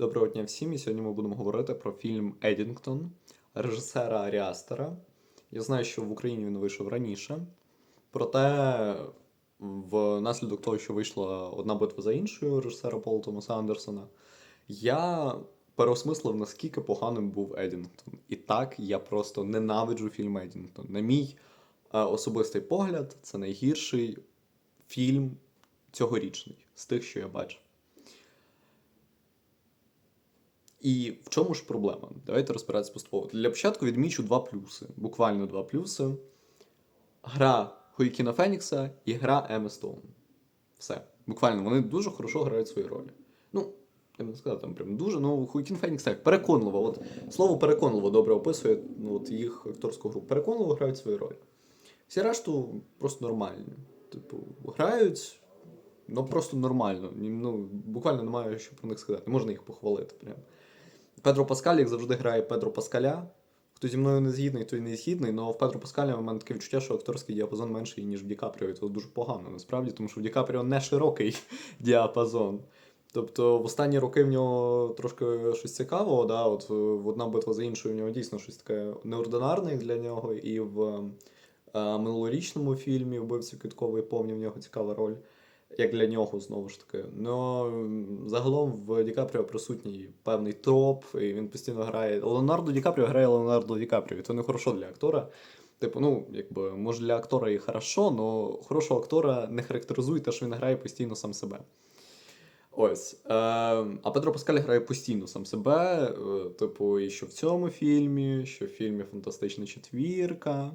Доброго дня всім. І сьогодні ми будемо говорити про фільм Едінгтон режисера Аріастера. Я знаю, що в Україні він вийшов раніше. Проте, внаслідок того, що вийшла одна битва за іншою режисера Пола Томаса Андерсона, я переосмислив, наскільки поганим був Едінгтон. І так я просто ненавиджу фільм Едінгтон. На мій е, особистий погляд, це найгірший фільм цьогорічний з тих, що я бачив. І в чому ж проблема? Давайте розбиратися поступово. Для початку відмічу два плюси. Буквально два плюси. Гра Хоїкіна Фенікса і гра Еми Стоун. Все. Буквально, вони дуже хорошо грають свої ролі. Ну, я б не сказав там прям дуже, ну Хоїкін Фенікс так, переконливо. От слово переконливо добре описує ну, от їх акторську групу. Переконливо грають свої ролі. Всі решту просто нормальні. Типу, грають, ну просто нормально. Ну, буквально немає що про них сказати. Можна їх похвалити. Прям. Педро Паскаль, як завжди, грає Педро Паскаля. Хто зі мною не згідний, той не згідний, але в Педро Паскаля у мене таке відчуття, що акторський діапазон менший, ніж в Ді Капріо, і це дуже погано насправді, тому що в Ді Капріо не широкий діапазон. Тобто в останні роки в нього трошки щось цікавого, да, от е, в одна битва за іншою в нього дійсно щось таке неординарне для нього, і в е, минулорічному фільмі Вбивці квіткової повні в нього цікава роль як для нього знову ж таки. Ну загалом в Ді Капріо присутній певний троп, і він постійно грає. Леонардо Ді Капріо грає Леонардо Ді Капріо, і це не хорошо для актора. Типу, ну, якби, може для актора і хорошо, але хорошого актора не характеризує те, що він грає постійно сам себе. Ось. Е, а Петро Паскаль грає постійно сам себе. Е, типу, і що в цьому фільмі, що в фільмі Фантастична четвірка,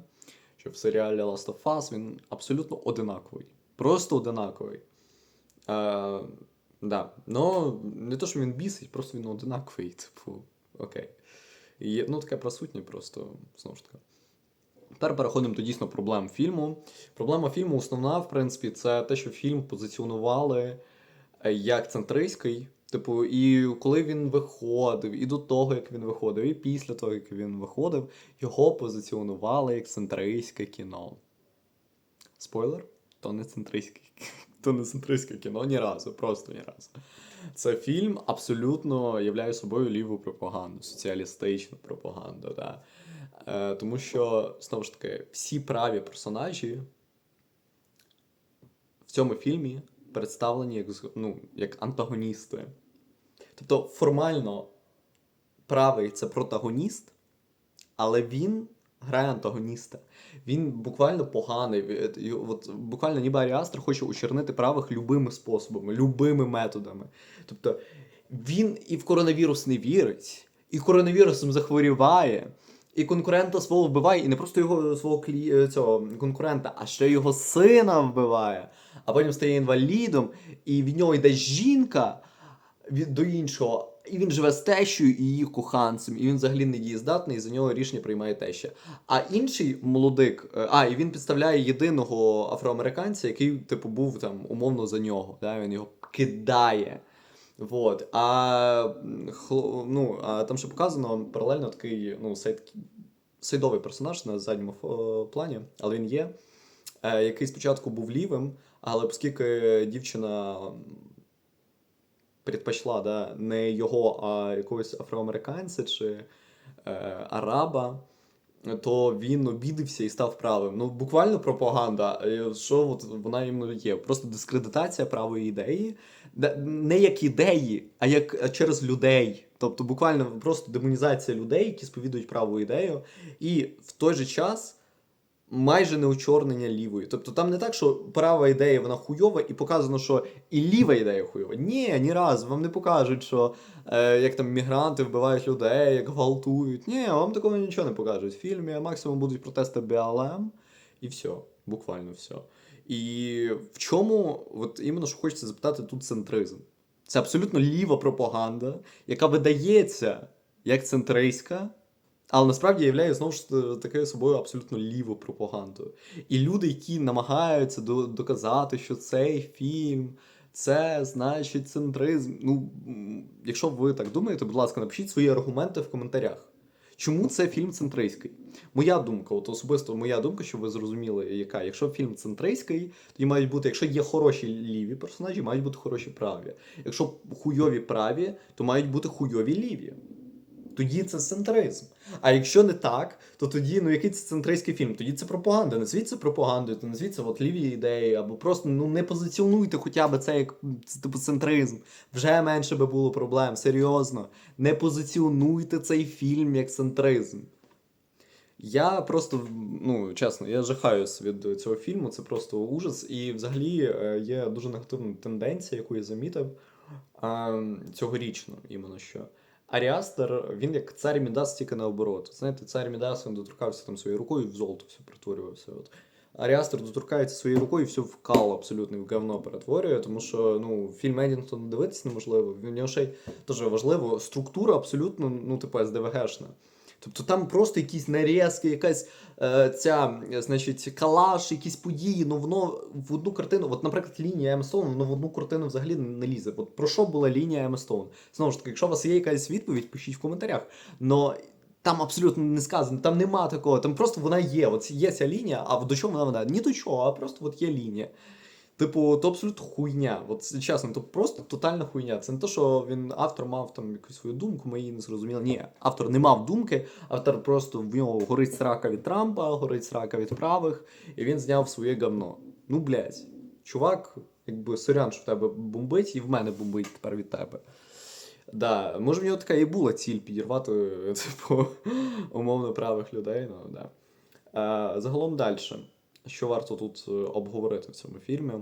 що в серіалі Last of Us він абсолютно одинаковий. Просто одинаковий. Е, да. Ну, не то, що він бісить, просто він одинаковий, типу, окей. І, ну, таке присутнє просто, знову ж таки. Тепер переходимо до дійсно проблем фільму. Проблема фільму основна, в принципі, це те, що фільм позиціонували е, як центристський. Типу, і коли він виходив, і до того, як він виходив, і після того, як він виходив, його позиціонували як центристське кіно. Спойлер, то не центристське, то не центристське кіно ні разу, просто ні разу. Це фільм абсолютно являє собою ліву пропаганду, соціалістичну пропаганду. Да. Е, тому що, знову ж таки, всі праві персонажі в цьому фільмі представлені як, ну, як антагоністи. Тобто, формально правий це протагоніст, але він грає антагоніста. Він буквально поганий. От, буквально ніби Аріастер хоче очернити правих любими способами, любими методами. Тобто він і в коронавірус не вірить, і коронавірусом захворіває, і конкурента свого вбиває, і не просто його свого клі... е, цього конкурента, а ще його сина вбиває, а потім стає інвалідом, і від нього йде жінка до іншого. І він живе з тещою і її коханцем, і він взагалі не дієздатний, і за нього рішення приймає теща. А інший молодик, е, а, і він підставляє єдиного афроамериканця, який, типу, був там умовно за нього. Да? Він його кидає. Вот. А, ну, а там ще показано паралельно такий ну, сайд, сайдовий персонаж на задньому фо- плані, але він є, е, який спочатку був лівим, але оскільки дівчина предпочла да, не його, а якогось афроамериканця чи е, араба, то він обідився і став правим. Ну, буквально пропаганда. Е, Що от вона іменно є? Просто дискредитація правої ідеї. Не як ідеї, а як через людей. Тобто буквально просто демонізація людей, які сповідують праву ідею, і в той же час майже не учорнення лівої. Тобто там не так, що права ідея вона хуйова, і показано, що і ліва ідея хуйова. Ні, ні разу. Вам не покажуть, що е, як там мігранти вбивають людей, як гвалтують. Ні, вам такого нічого не покажуть. В фільмі максимум будуть протести БЛМ, і все. Буквально все. І в чому, от іменно що хочеться запитати тут центризм. Це абсолютно ліва пропаганда, яка видається як центристська, але насправді являє знову ж таки собою абсолютно ліву пропагандою. І люди, які намагаються до- доказати, що цей фільм це значить центризм. Ну, якщо ви так думаєте, будь ласка, напишіть свої аргументи в коментарях. Чому це фільм центристський? Моя думка, от особисто моя думка, щоб ви зрозуміли, яка. Якщо фільм центристський, тоді мають бути, якщо є хороші ліві персонажі, мають бути хороші праві. Якщо хуйові праві, то мають бути хуйові ліві. Тоді це центризм. А якщо не так, то тоді ну який це центристський фільм? Тоді це пропаганда. Назвіть це пропагандою, то назвіть це от ліві ідеї, або просто ну не позиціонуйте хоча б це як типу центризм. Вже менше би було проблем. Серйозно. Не позиціонуйте цей фільм як центризм. Я просто, ну чесно, я жахаюсь від цього фільму, це просто ужас. І взагалі е, є дуже негативна тенденція, яку я замітив цьогорічно, іменно що. Аріастер, він як цар Мідас, тільки наоборот. Знаєте, цар Мідас він доторкався там своєю рукою і в золото все перетворювався. От. Аріастер доторкається своєю рукою і все в кал абсолютно в говно перетворює, тому що ну, фільм Едінгтон дивитися неможливо. В нього ще й теж важливо, структура абсолютно, ну, типу, СДВГшна. Тобто там просто якісь нарізки, якась е, ця, значить, калаш, якісь події, ну воно в одну картину, от, наприклад, лінія М. Стоун, воно в одну картину взагалі не лізе. От про що була лінія М. Стоун? Знову ж таки, якщо у вас є якась відповідь, пишіть в коментарях. Но там абсолютно не сказано, там нема такого, там просто вона є. От є ця лінія, а до чого вона вона? Ні до чого, а просто от є лінія. Типу, то абсолютно хуйня. От чесно, то просто тотальна хуйня. Це не те, що він автор мав там якусь свою думку, ми її не зрозуміли. Ні, автор не мав думки, автор просто в нього горить срака від Трампа, горить срака від правих, і він зняв своє говно. Ну, блядь, чувак, якби сорян, що в тебе бомбить, і в мене бомбить тепер від тебе. Да, може в нього така і була ціль підірвати, типу, умовно правих людей. Ну, да. Е, загалом далі. Що варто тут е, обговорити в цьому фільмі?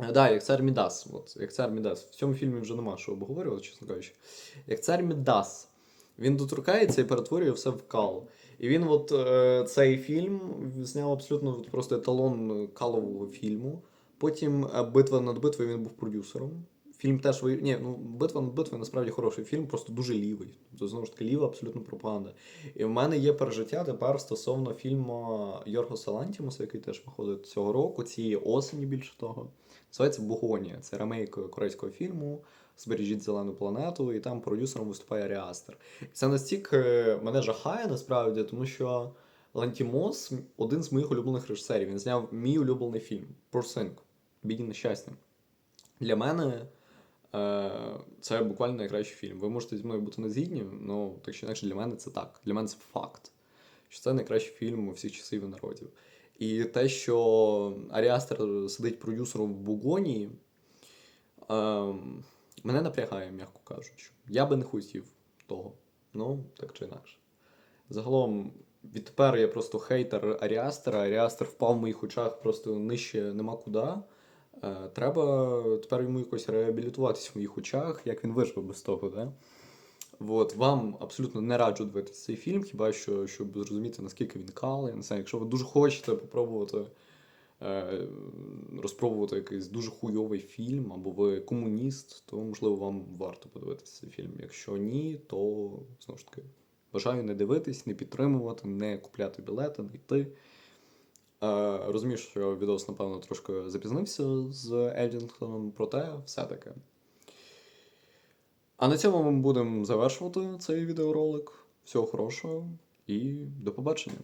Е, Да, як цар Мідас. От, як цар Мідас. В цьому фільмі вже нема що обговорювати, чесно кажучи. Як цар Мідас. Він доторкається і перетворює все в кал. І він, от е, цей фільм зняв абсолютно от, просто еталон калового фільму. Потім е, битва над битвою він був продюсером. Фільм теж ви... Ні, ну битва битвою насправді хороший фільм, просто дуже лівий. Тобто, знову ж таки, ліва абсолютно пропаганда. І в мене є пережиття тепер стосовно фільму Йоргоса Лантімуса, який теж виходить цього року, цієї осені більше того. Називається Бугонія. Це ремейк корейського фільму. Збережіть зелену планету, і там продюсером виступає Аріастер. І це настільки мене жахає насправді, тому що Лантімос один з моїх улюблених режисерів. Він зняв мій улюблений фільм Порсинг. Бідні нещасні. Для мене е, це буквально найкращий фільм. Ви можете зі мною бути не згідні, але так чи інакше для мене це так. Для мене це факт. Що це найкращий фільм у всіх часів і народів. І те, що Аріастер сидить продюсером в Бугонії, е, мене напрягає, м'яко кажучи. Я би не хотів того. Ну, так чи інакше. Загалом, відтепер я просто хейтер Аріастера. Аріастер впав в моїх очах просто нижче нема куди. Е, Треба тепер йому якось реабілітуватись в моїх очах, як він вижив без того, да? От, вам абсолютно не раджу дивитися цей фільм, хіба що, щоб зрозуміти, наскільки він кал. Я не знаю, якщо ви дуже хочете попробувати е, розпробувати якийсь дуже хуйовий фільм, або ви комуніст, то можливо вам варто подивитися цей фільм. Якщо ні, то знову ж таки бажаю не дивитись, не підтримувати, не купляти білети, не йти. Е, розумію, що відос, напевно, трошки запізнився з Едінгтоном, проте все-таки. А на цьому ми будемо завершувати цей відеоролик. Всього хорошого і до побачення.